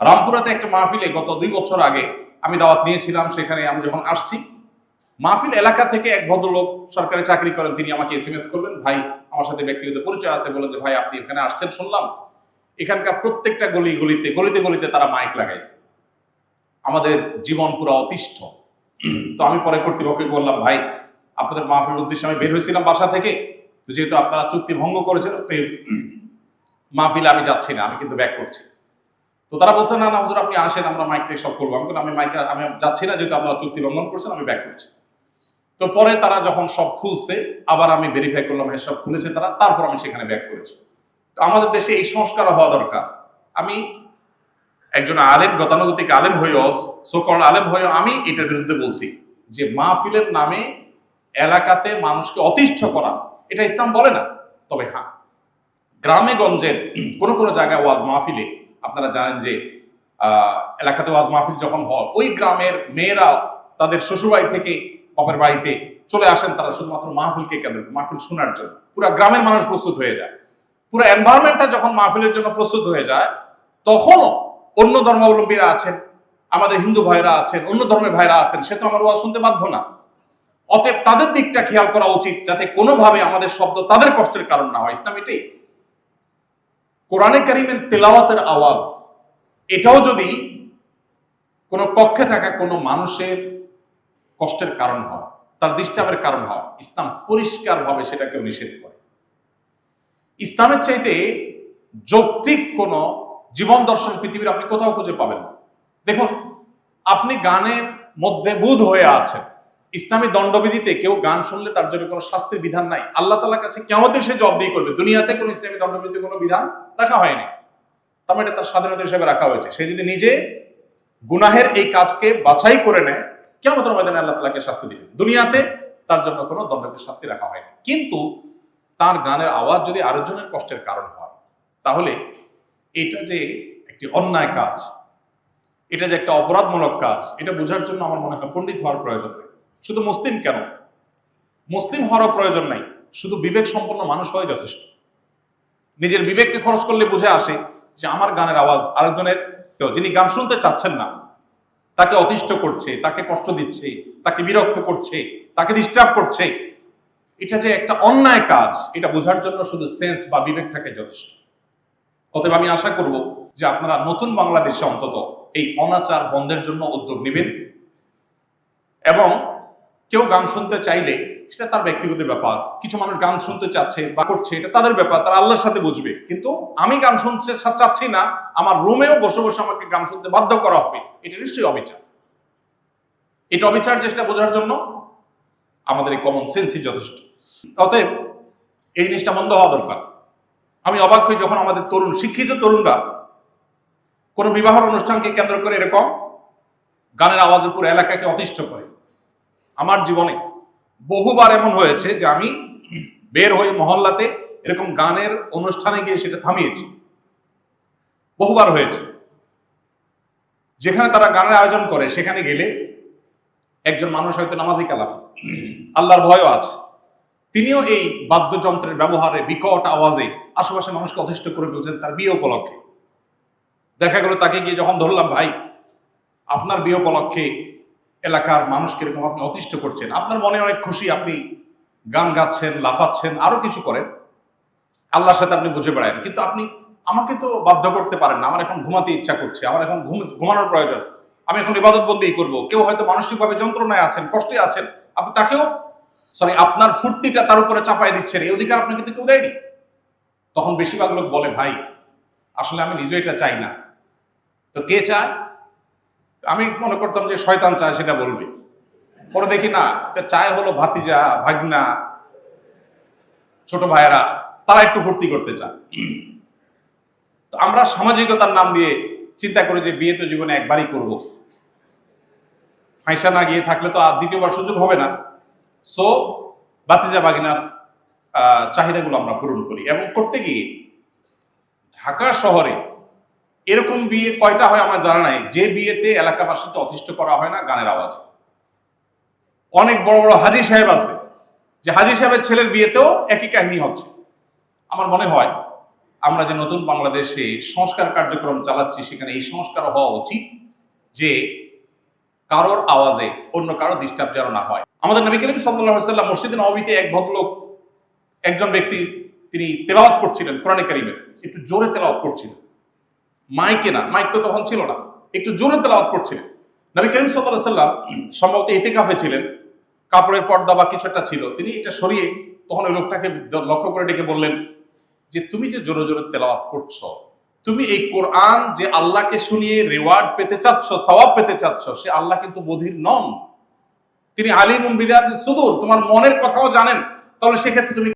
রামপুরাতে একটা মাহফিলে গত দুই বছর আগে আমি দাওয়াত নিয়েছিলাম, সেখানে আমি যখন আসছি, মাহফিল এলাকা থেকে এক ভদ্রলোক সরকারি চাকরি করেন, তিনি আমাকে এস এম এস করলেন, ভাই, আমার সাথে ব্যক্তিগত পরিচয় আছে। বলে যে, ভাই, আপনি এখানে আসছেন? শুনলাম, এখানকার প্রত্যেকটা গলি গলিতে গলিতে গলিতে তারা মাইক লাগাইছে। আমাদের জীবন পুরো অতিষ্ঠ। তো আমি পরে কর্তৃপক্ষকে বললাম, ভাই, আপনাদের মাহফিলের উদ্দেশ্যে আমি বের হয়েছিলাম বাসা থেকে। যেহেতু আপনারা চুক্তি ভঙ্গ করেছেন তো মাহফিলে আমি যাচ্ছি না, আমি কিন্তু ব্যাক করছি। তো তারা বলছে, না না, হুজুর, আপনি আসেন, আমরা মাইকটা সব করব। আমি আমি মাইক আমি যাচ্ছি না, যেহেতু আপনারা চুক্তি লঙ্ঘন করছেন, আমি ব্যাক করছি। তো পরে তারা যখন সব খুলছে, আবার আমি ভেরিফাই করলাম হ্যাঁ সব খুলেছে তারা। তারপর আমি সেখানে ব্যাক করেছি। তো আমাদের দেশে এই সংস্কার হওয়া দরকার। আমি একজন আলেম, গতানুগতিক আলেম হয়েও সোকল আলেম হয়েও আমি এটার বিরুদ্ধে বলছি যে মাহফিলের নামে এলাকাতে মানুষকে অতিষ্ঠ করা, এটা ইসলাম বলে না। তবে হ্যাঁ গ্রামে গঞ্জের কোনো কোনো জায়গায় ওয়াজ মাহফিলে আপনারা জানেন যে এলাকাতে ওয়াজ মাহফিল যখন হয়, ওই গ্রামের মেয়েরা তাদের শ্বশুরবাড়ি থেকে বাপের বাড়িতে চলে আসেন তারা শুধুমাত্র মাহফিলকে কেন্দ্র মাহফিল শোনার জন্য। পুরো গ্রামের মানুষ প্রস্তুত হয়ে যায়। পুরো এনভায়রনমেন্টটা যখন মাহফিলের জন্য প্রস্তুত হয়ে যায়, তখনও অন্য ধর্মাবলম্বীরা আছেন, আমাদের হিন্দু ভাইরা আছেন, অন্য ধর্মের ভাইরা আছেন, সে তো আমার ওয়াজ শুনতে বাধ্য না। অতএব তাদের দিকটা খেয়াল করা উচিত, যাতে কোনোভাবে আমাদের শব্দ তাদের কষ্টের কারণ না হয়। ইসলাম এটাই কোরআনে কারিমের তেলাওয়াতের আওয়াজ, এটাও যদি কোনো কক্ষে থাকা কোনো মানুষের কষ্টের কারণ হয়, তার ডিস্টার্বের কারণ হয়, ইসলাম পরিষ্কারভাবে সেটাকেও নিষেধ করে। ইসলামের চাইতে যৌক্তিক কোনো জীবন দর্শন পৃথিবীর আপনি কোথাও খুঁজে পাবেন না। দেখুন, আপনি গানের মধ্যে বুধ হয়ে আছেন। ইসলামী দণ্ডবিধিতে কেউ গান শুনলে তার জন্য কোনো শাস্তির বিধান নাই। আল্লাহ তালার কাছে কেমন সে জব দিয়ে করবে, দুনিয়াতে কোনো ইসলামী দণ্ডবিধিতে কোনো বিধান রাখা হয়নি। মানে এটা তার স্বাধীনতা হিসেবে রাখা হয়েছে। সে যদি নিজে গুনাহের এই কাজকে বাছাই করে নেয় কেমন ময়দানে আল্লাহ তালাকে শাস্তি দিবে। দুনিয়াতে তার জন্য কোনো দণ্ডবিধি শাস্তি রাখা হয়নি। কিন্তু তার গানের আওয়াজ যদি আরেকজনের কষ্টের কারণ হয়, তাহলে এটা যে একটি অন্যায় কাজ, এটা যে একটা অপরাধমূলক কাজ, এটা বোঝার জন্য আমার মনে হয় পণ্ডিত হওয়ার প্রয়োজন নেই। শুধু মুসলিম কেন? মুসলিম হওয়ারও প্রয়োজন নাই। শুধু বিবেক সম্পন্ন মানুষ হয় যথেষ্ট। নিজের বিবেককে খরচ করলে বুঝে আসে যে আমার গানের আওয়াজ আরেকজনের কেউ যিনি গান শুনতে চাচ্ছেন না, তাকে অতিষ্ঠ করছে, তাকে কষ্ট দিচ্ছে, তাকে বিরক্ত করছে, তাকে ডিস্টার্ব করছে। এটা যে একটা অন্যায় কাজ, এটা বোঝার জন্য শুধু সেন্স বা বিবেক থাকে যথেষ্ট। অতএব আমি আশা করব যে আপনারা নতুন বাংলাদেশে অন্তত এই অনাচার বন্ধের জন্য উদ্যোগ নেবেন এবং কেউ গান শুনতে চাইলে সেটা তার ব্যক্তিগত ব্যাপার। কিছু মানুষ গান শুনতে চাচ্ছে বা করছে, এটা তাদের ব্যাপার, তারা আল্লাহর সাথে বুঝবে। কিন্তু আমি গান শুনতে চাচ্ছি না, আমার রুমেও বসে বসে আমাকে গান শুনতে বাধ্য করা হবে, এটা নিশ্চয়ই অবিচার। এটা অবিচার চেষ্টা বোঝার জন্য আমাদের এই কমন সেন্সই যথেষ্ট। অতএব এই জিনিসটা বন্ধ হওয়া দরকার। আমি অবাক হই যখন আমাদের তরুণ, শিক্ষিত তরুণরা কোনো বিবাহের অনুষ্ঠানকে কেন্দ্র করে এরকম গানের আওয়াজে পুরো এলাকাকে অতিষ্ঠ করে। আমার জীবনে বহুবার এমন হয়েছে যে আমি বের হয়ে মহল্লাতে এরকম গানের অনুষ্ঠানে গিয়ে সেটা থামিয়েছি। বহুবার হয়েছে। যেখানে তারা গানের আয়োজন করে, সেখানে গেলে একজন মানুষ হয়তো নামাজি কালাম। আল্লাহর ভয়ও আছে। তিনিও এই বাদ্যযন্ত্রের ব্যবহারে বিকট আওয়াজে আশেপাশে মানুষকে অতিষ্ঠ করে ফেলছেন তার বিয়ে উপলক্ষে। দেখা গেল তাকে গিয়ে যখন ধরলাম, ভাই, আপনার বিয়ে উপলক্ষে এলাকার মানুষকে এরকম আপনি অতিষ্ঠ করছেন, আপনার মনে অনেক খুশি, আপনি গান গাচ্ছেন, লাফাচ্ছেন, আরও কিছু করেন। আল্লাহর সাথে আপনি বুঝে বেড়ায়েন। কিন্তু আপনি আমাকে তো বাধ্য করতে পারেন না, আমার এখন ঘুমাতে ইচ্ছা করছে, আমার এখন ঘুম, ঘুমানোর প্রয়োজন। আমি এখন ইবাদত বন্দি করব। কেউ হয়তো মানসিকভাবে যন্ত্রণায় আছেন, কষ্টে আছেন, আপনি তাকেও সরি আপনার ফুর্তিটা তার উপরে চাপাই দিচ্ছেন, এই অধিকার আপনাকে কিন্তু কেউ দেয়নি। তখন বেশিরভাগ লোক বলে, ভাই, আসলে আমি নিজে এটা চাই না। তো কে চায়? আমি মনে করতাম যে শয়তান চায় সেটা বলবে। পরে দেখি না চায় হলো ভাতিজা, ভাগনা, ছোট ভাইয়েরা, তারা একটু ভর্তি করতে চায়। তো আমরা সামাজিকতার নাম দিয়ে চিন্তা করি যে বিয়ে তো জীবনে একবারই করব। ফাইসা না গিয়ে থাকলে তো আর দ্বিতীয়বার সুযোগ হবে না। সো বাতিজা বাগিনার চাহিদাগুলো আমরা পূরণ করি। এবং করতে গিয়ে ঢাকা শহরে এরকম বিয়ে কয়টা হয় আমার জানা নাই। যে বিয়েতে এলাকাবাসীকে অতিষ্ঠ করা হয় না, গানের আওয়াজে। অনেক বড় বড় হাজি সাহেব আছে, যে হাজি সাহেবের ছেলের বিয়েতেও একই কাহিনী হচ্ছে। আমার মনে হয় আমরা যে নতুন বাংলাদেশে সংস্কার কার্যক্রম চালাচ্ছি, সেখানে এই সংস্কার হওয়া উচিত যে কারোর আওয়াজে অন্য কারও ডিস্টার্ব যেন না হয়। আমাদের নবী করিম সাল্লাহ সাল্লাম নবীতে এক ভদ্রলোক, একজন ব্যক্তি, তিনি তেলাওয়াত করছিলেন কোরআনে কারিমের একটু জোরে তেলাওয়াত করছিলেন। মাইকে না, মাইক তো তখন ছিল না, একটু জোরে তেলাওয়াত করছিলেন। নবী করিম সাল্লাহ সাল্লাম সম্ভবত এতে কাপে ছিলেন, কাপড়ের পর্দা বা কিছু একটা ছিল, তিনি এটা সরিয়ে তখন ওই লোকটাকে লক্ষ্য করে ডেকে বললেন যে, তুমি যে জোরে জোরে তেলাওয়াত করছ, তুমি এই কোরআন যে আল্লাহকে শুনিয়ে রিওয়ার্ড পেতে চাচ্ছ, সওয়াব পেতে চাচ্ছ, সে আল্লাহ কিন্তু বধির নন। তিনি আলিম বিদাত সুদূর, তোমার মনের কথাও জানেন, তাহলে সেক্ষেত্রে তুমি